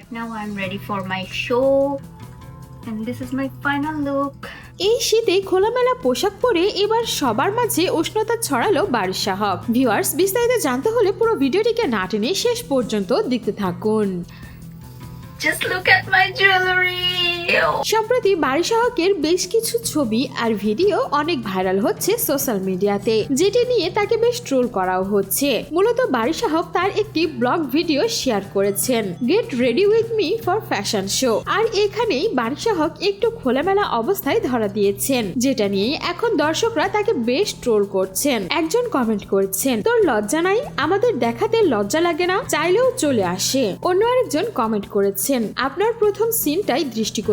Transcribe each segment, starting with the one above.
right now I'm ready for my show and this is my final look. এই শীতে খোলামেলা পোশাক পরে এবার সবার মাঝে উষ্ণতা ছড়ালো বারিশা সাহব ভিউয়ার্স বিস্তারিত জানতে হলে পুরো ভিডিওটিকে না টেনে শেষ পর্যন্ত দেখতে থাকুন Just look at my jewelry. সম্প্রতি বাড়ি সাহকের বেশ কিছু ছবি আর ভিডিও অনেক ভাইরাল হচ্ছে সোশ্যাল মিডিয়াতে, যেটি নিয়ে তাকে বেশ ট্রোল করাও হচ্ছে। মূলত বাড়ি সাহক তার একটি ব্লগ ভিডিও শেয়ার করেছেন get ready with me for fashion show আর এখানেই বাড়ি সাহক একটু খোলামেলা অবস্থায় ধরা দিয়েছেন, যেটা নিয়ে এখন দর্শকরা তাকে বেশ ট্রোল করছেন। একজন কমেন্ট করেছেন, তোর লজ্জা নাই? আমাদের দেখাতে লজ্জা লাগে না? চাইলেও চলে আসে। অন্য আরেকজন কমেন্ট করেছেন, আপনার প্রথম সিনটাই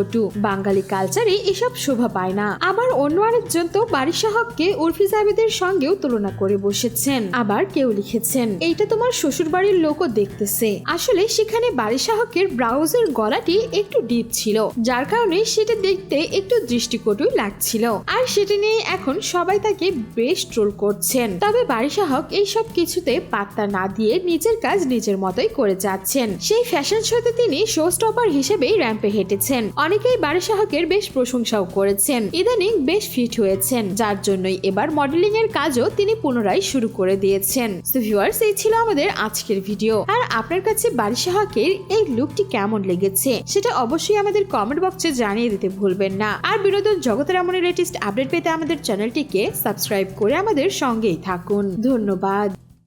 দৃষ্টিকটু বাঙালি কালচারে এসব শোভা পায় না। আবার অন্য আরেকজন তো বাড়ির সাহককে উর্ফি জাবেদের সঙ্গেও তুলনা করে বসেছেন। আবার কেউ লিখেছেন, এইটা তোমার শ্বশুর বাড়ির লোকও দেখতেছে। আসলে সেখানে বাড়ি সাহকের ব্রাউজের গলাটি একটু ডিপ ছিল, যার কারণে সেটা দেখতে একটু দৃষ্টিকটুই লাগছিল। আর সেটা নিয়ে এখন সবাই তাকে বেশ ট্রোল করছেন। তবে বাড়ি সাহক এইসব কিছুতে পাত্তা না দিয়ে নিজের কাজ নিজের মতোই করে যাচ্ছেন। সেই ফ্যাশন শোতে তিনি শো স্টপার হিসেবেই র্যাম্পে হেঁটেছেন। অনেকেই বাড়ি সাহকের বেশ প্রশংসাও করেছেন। ইদানিং বেশ ফিট হয়েছেন। যার জন্যই এবার মডেলিং এর কাজও তিনি পুনরায় শুরু করে দিয়েছেন। ভিউয়ার্স এই ছিল আমাদের আজকের ভিডিও আর আপনার কাছে বাড়ি সাহকের এই লুকটি কেমন লেগেছে, সেটা অবশ্যই আমাদের কমেন্ট বক্সে জানিয়ে দিতে ভুলবেন না। আর বিনোদন জগতের এমন লেটেস্ট আপডেট পেতে আমাদের চ্যানেলটিকে সাবস্ক্রাইব করে আমাদের সঙ্গেই থাকুন। ধন্যবাদ।